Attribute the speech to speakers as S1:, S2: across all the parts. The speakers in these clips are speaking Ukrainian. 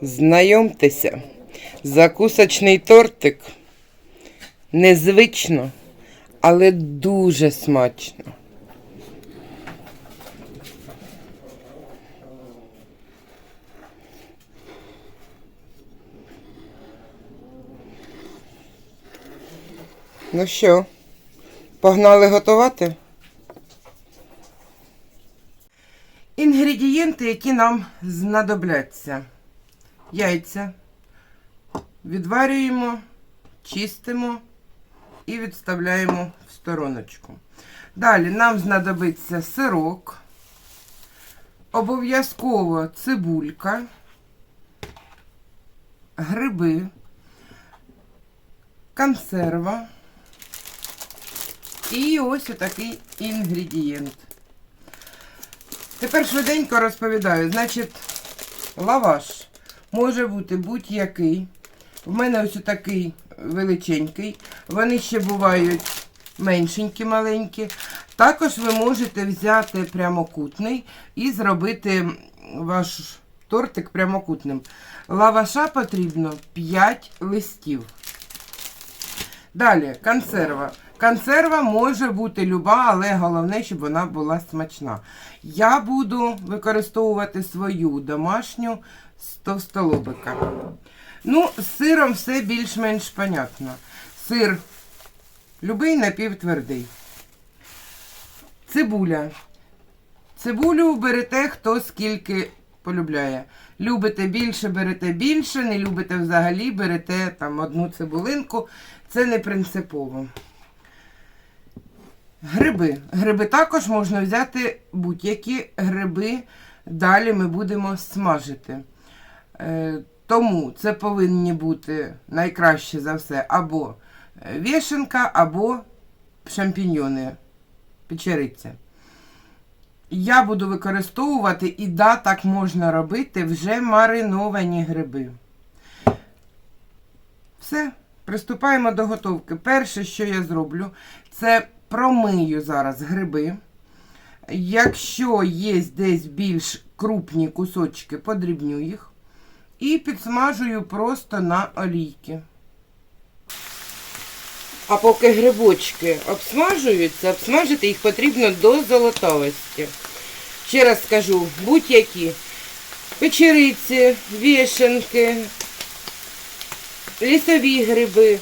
S1: Знайомтеся, закусочний тортик. Незвично, але дуже смачно. Ну що, погнали готувати? Інгредієнти, які нам знадобляться. Яйця. Відварюємо, чистимо і відставляємо в стороночку. Далі нам знадобиться сирок, обов'язково цибулька, гриби, консерва і ось отакий інгредієнт. Тепер швиденько розповідаю. Значить, лаваш може бути будь-який. В мене ось такий величенький. Вони ще бувають меншенькі, маленькі. Також ви можете взяти прямокутний і зробити ваш тортик прямокутним. Лаваша потрібно 5 листів. Далі консерва. Консерва може бути люба, але головне, щоб вона була смачна. Я буду використовувати свою домашню з товстолобика. Ну, з сиром все більш-менш понятно. Сир любий напівтвердий. Цибуля. Цибулю берете хто скільки полюбляє. Любите більше, берете більше, не любите взагалі, берете там одну цибулинку. Це не принципово. Гриби. Гриби також можна взяти будь-які гриби. Далі ми будемо смажити. Е, тому це повинні бути найкраще за все або вішенка, або шампіньйони, печериця. Я буду використовувати, і да, так можна робити, вже мариновані гриби. Все, приступаємо до готовки. Перше, що я зроблю, це промию зараз гриби. Якщо є десь більш крупні кусочки, подрібню їх. І підсмажую просто на олійки. А поки грибочки обсмажуються, обсмажити їх потрібно до золотавості. Ще раз скажу, будь-які печериці, вішенки, лісові гриби,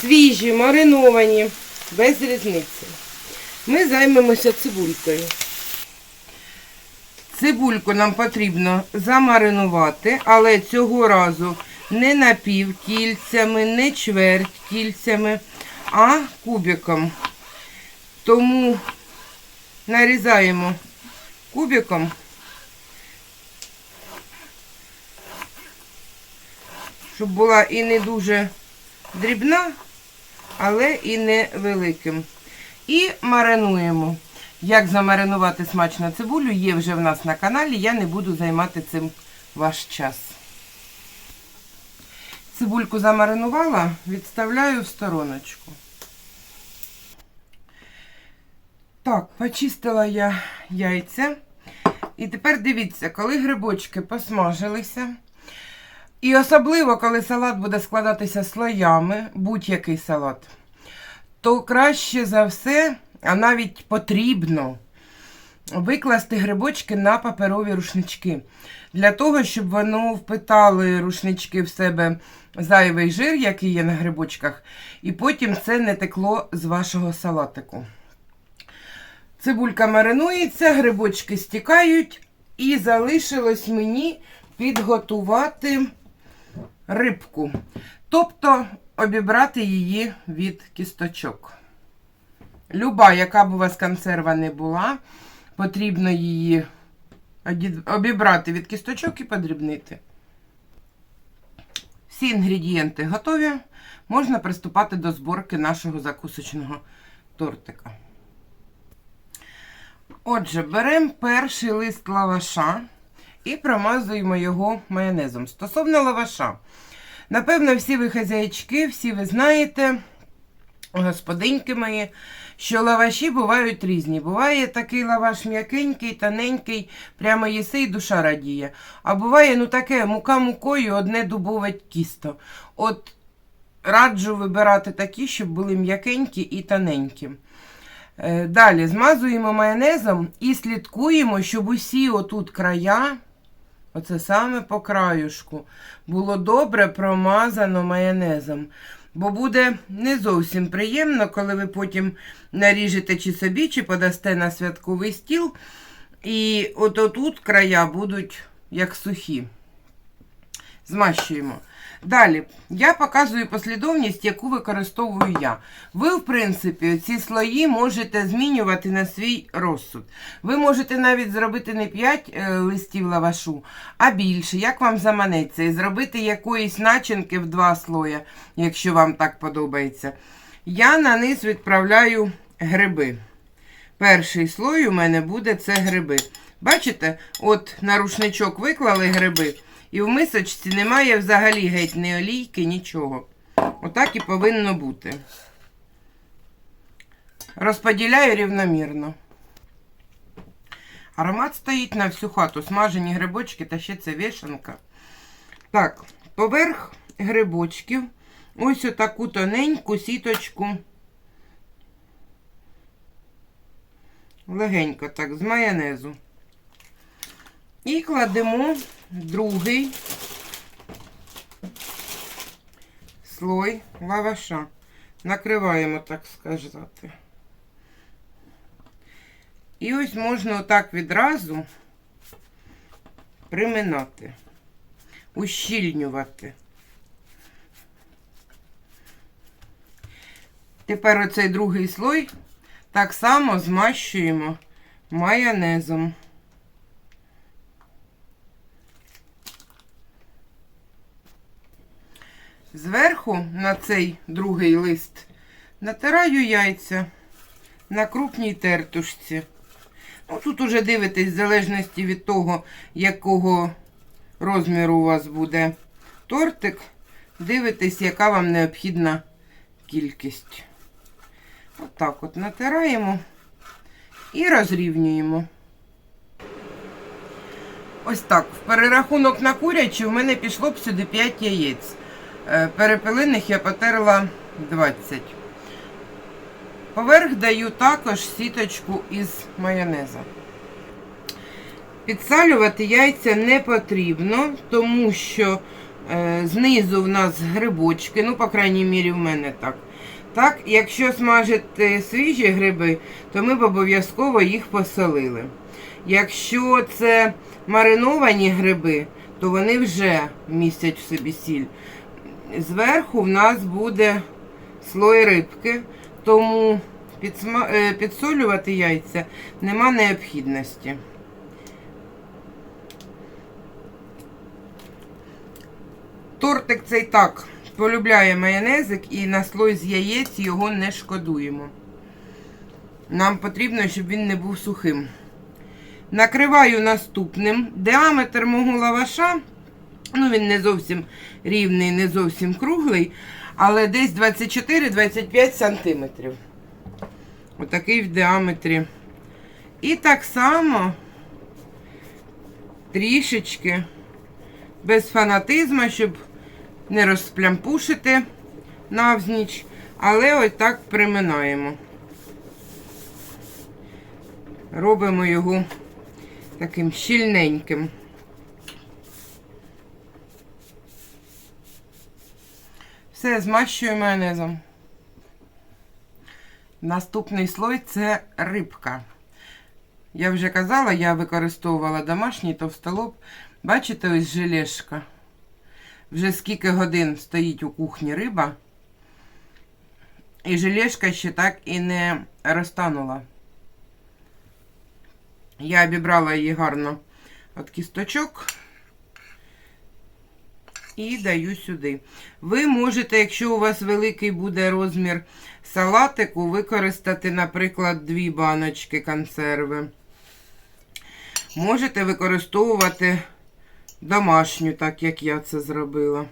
S1: свіжі, мариновані, без різниці. Ми займемося цибулькою. Цибульку нам потрібно замаринувати, але цього разу не напівкільцями, не чверть кільцями, а кубиком. Тому нарізаємо кубиком. Щоб була і не дуже дрібна, але і не великим. І маринуємо. Як замаринувати смачно цибулю, є вже в нас на каналі, я не буду займати цим ваш час. Цибульку замаринувала, відставляю в стороночку. Так, почистила я яйця. І тепер дивіться, коли грибочки посмажилися. І особливо, коли салат буде складатися слоями, будь-який салат, то краще за все, а навіть потрібно викласти грибочки на паперові рушнички. Для того, щоб воно впитали рушнички в себе зайвий жир, який є на грибочках, і потім це не текло з вашого салатику. Цибулька маринується, грибочки стікають, і залишилось мені підготувати рибку. Тобто обібрати її від кісточок. Люба, яка б у вас консерва не була, потрібно її обібрати від кісточок і подрібнити. Всі інгредієнти готові. Можна приступати до зборки нашого закусочного тортика. Отже, беремо перший лист лаваша і промазуємо його майонезом. Стосовно лаваша. Напевно, всі ви хазяїчки, всі ви знаєте, господиньки мої, що лаваші бувають різні. Буває такий лаваш м'якенький, тоненький, прямо їси і душа радіє. А буває, ну таке, мука мукою, одне дубове тісто. От раджу вибирати такі, щоб були м'якенькі і тоненькі. Е, Далі змазуємо майонезом і слідкуємо, щоб усі отут края, оце саме по краюшку, було добре промазано майонезом. Бо буде не зовсім приємно, коли ви потім наріжете чи собі, чи подасте на святковий стіл. І от отут края будуть як сухі. Змащуємо. Далі, я показую послідовність, яку використовую я. Ви, в принципі, ці слої можете змінювати на свій розсуд. Ви можете навіть зробити не 5 е, листів лавашу, а більше, як вам заманеться, і зробити якоїсь начинки в два слоя, якщо вам так подобається. Я на низ відправляю гриби. Перший слой у мене буде це гриби. Бачите, от на рушничок виклали гриби, і в мисочці немає взагалі геть ні олійки, нічого. Отак і повинно бути. Розподіляю рівномірно. Аромат стоїть на всю хату. Смажені грибочки та ще це вішанка. Так, поверх грибочків ось отаку тоненьку сіточку. Легенько так, з майонезу. І кладемо другий слой лаваша. Накриваємо, так сказати. І ось можна отак відразу приминати, ущільнювати. Тепер оцей другий слой так само змащуємо майонезом. Зверху на цей другий лист натираю яйця на крупній тертушці. Ну, тут уже дивитесь, в залежності від того, якого розміру у вас буде тортик, дивитесь, яка вам необхідна кількість. Отак от натираємо і розрівнюємо. Ось так. В перерахунок на курячі в мене пішло б сюди 5 яєць. Е, Перепелиних я потерла 20. Поверх даю також сіточку із майонеза. Підсалювати яйця не потрібно, тому що е, знизу в нас грибочки, ну, по крайній мірі, в мене так. Так, якщо смажити свіжі гриби, то ми б обов'язково їх посолили. Якщо це мариновані гриби, то вони вже містять в собі сіль. Зверху в нас буде слой рибки, тому е, підсолювати яйця нема необхідності. Тортик цей так полюбляє майонезик і на слой з яєць його не шкодуємо. Нам потрібно, щоб він не був сухим. Накриваю наступним. Діаметр мого лаваша, ну він не зовсім рівний, не зовсім круглий, але десь 24-25 сантиметрів. Отакий в діаметрі. І так само трішечки без фанатизму, щоб не розплямпушити навзніч, але ось так приминаємо. Робимо його таким щільненьким. Все, змащую майонезом. Наступний слой це рибка. Я вже казала, я використовувала домашній товстолоб. Бачите, ось желешка. Вже скільки годин стоїть у кухні риба. І желешка ще так і не розтанула. Я обібрала її гарно від кісточок і даю сюди. Ви можете, якщо у вас великий буде розмір салатику, використати, наприклад, дві баночки консерви. Можете використовувати домашню, так як я це зробила.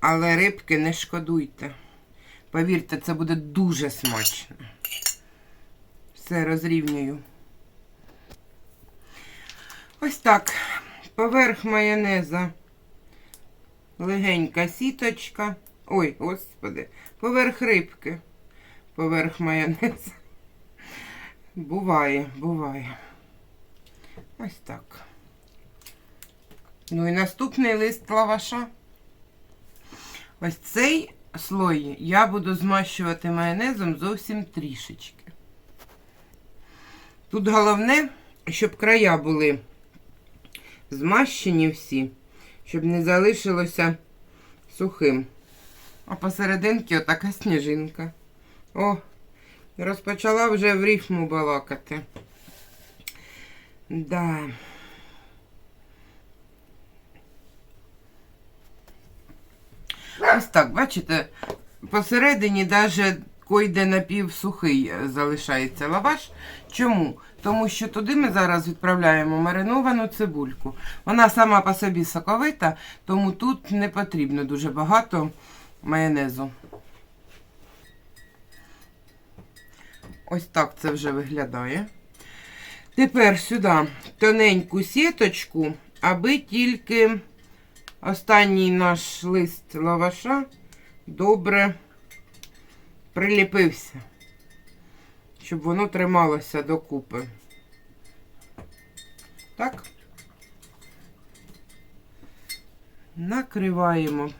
S1: Але рибки не шкодуйте. Повірте, це буде дуже смачно. Все розрівнюю. Ось так. Поверх майонеза легенька сіточка. Ой, господи, поверх рибки. Поверх майонеза. Буває, буває. Ось так. Ну і наступний лист лаваша. Ось цей слой я буду змащувати майонезом зовсім трішечки. Тут головне, щоб края були змащені всі, щоб не залишилося сухим. А посерединки отака сніжинка. О, розпочала вже в рифму балакати. Да. Ось так, бачите, посередині навіть койде напівсухий е, залишається лаваш. Чому? Тому що туди ми зараз відправляємо мариновану цибульку. Вона сама по собі соковита, тому тут не потрібно дуже багато майонезу. Ось так це вже виглядає. Тепер сюди тоненьку сіточку, аби тільки останній наш лист лаваша добре приліпився, щоб воно трималося докупи. Так. Накриваємо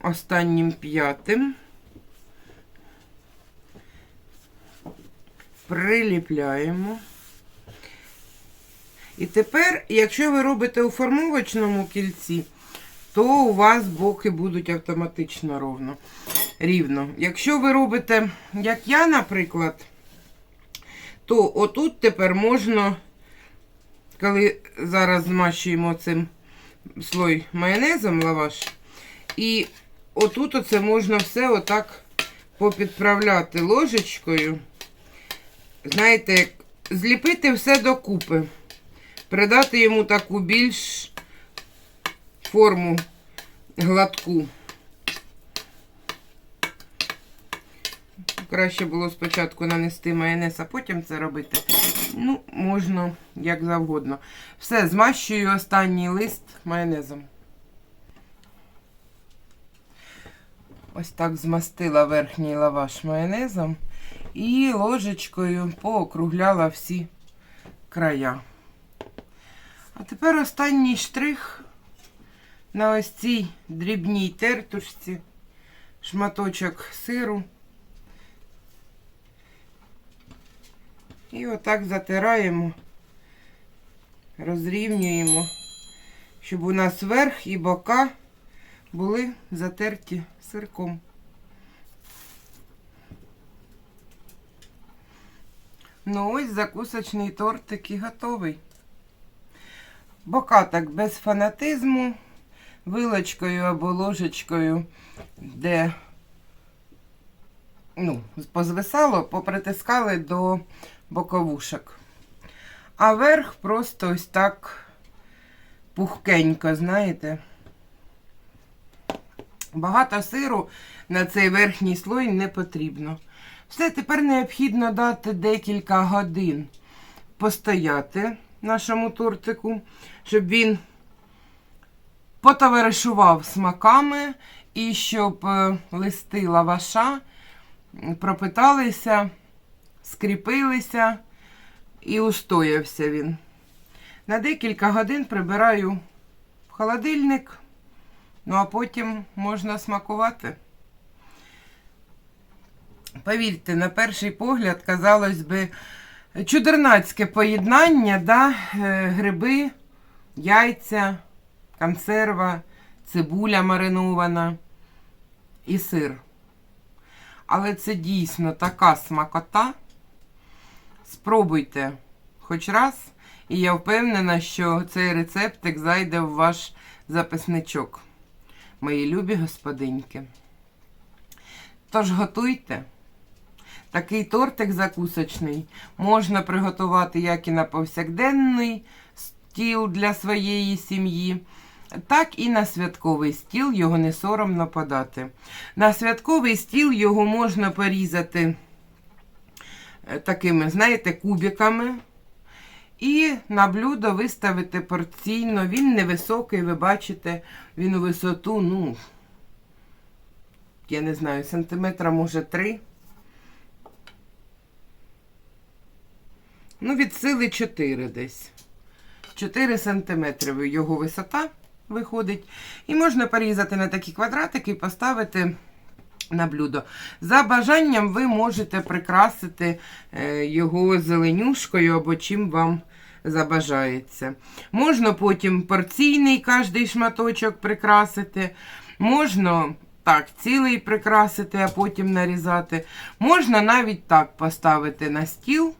S1: останнім п'ятим. Приліпляємо. І тепер, якщо ви робите у формовочному кільці, то у вас боки будуть автоматично ровно, рівно. Якщо ви робите, як я, наприклад, то отут тепер можна, коли зараз змащуємо цим слой майонезом лаваш, і отут оце можна все отак попідправляти ложечкою. Знаєте, зліпити все докупи придати йому таку більш форму гладку. Краще було спочатку нанести майонез, а потім це робити. Ну, можна як завгодно. Все, змащую останній лист майонезом. Ось так змастила верхній лаваш майонезом і ложечкою поокругляла всі края. А тепер останній штрих на ось цій дрібній тертушці, шматочок сиру. І отак затираємо, розрівнюємо, щоб у нас верх і бока були затерті сирком. Ну ось закусочний тортик і готовий. Бока так без фанатизму, вилочкою або ложечкою, де ну, позвисало, попритискали до боковушок. А верх просто ось так пухкенько, знаєте. Багато сиру на цей верхній слой не потрібно. Все, тепер необхідно дати декілька годин постояти нашому тортику, щоб він потоваришував смаками і щоб е, листи лаваша пропиталися, скріпилися і устоявся він. На декілька годин прибираю в холодильник, ну а потім можна смакувати. Повірте, на перший погляд, казалось би, чудернацьке поєднання, да? е, гриби, яйця, консерва, цибуля маринована і сир. Але це дійсно така смакота. Спробуйте хоч раз, і я впевнена, що цей рецептик зайде в ваш записничок, мої любі господиньки. Тож готуйте. Такий тортик закусочний можна приготувати як і на повсякденний стіл для своєї сім'ї, так і на святковий стіл його не соромно подати. На святковий стіл його можна порізати такими, знаєте, кубиками. І на блюдо виставити порційно. Він невисокий, ви бачите, він у висоту, ну, я не знаю, сантиметра, може, три. Ну, від сили 4 десь. 4 сантиметри його висота виходить. І можна порізати на такі квадратики і поставити на блюдо. За бажанням ви можете прикрасити е, його зеленюшкою або чим вам забажається. Можна потім порційний кожний шматочок прикрасити. Можна так, цілий прикрасити, а потім нарізати. Можна навіть так поставити на стіл.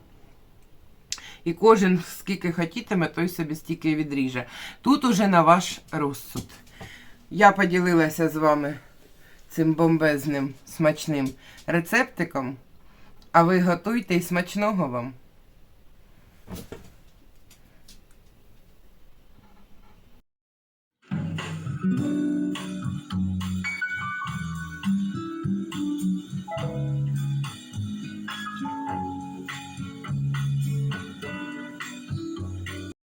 S1: І кожен скільки хотітиме, той собі стільки відріже. Тут уже на ваш розсуд. Я поділилася з вами цим бомбезним смачним рецептиком. А ви готуйте і смачного вам.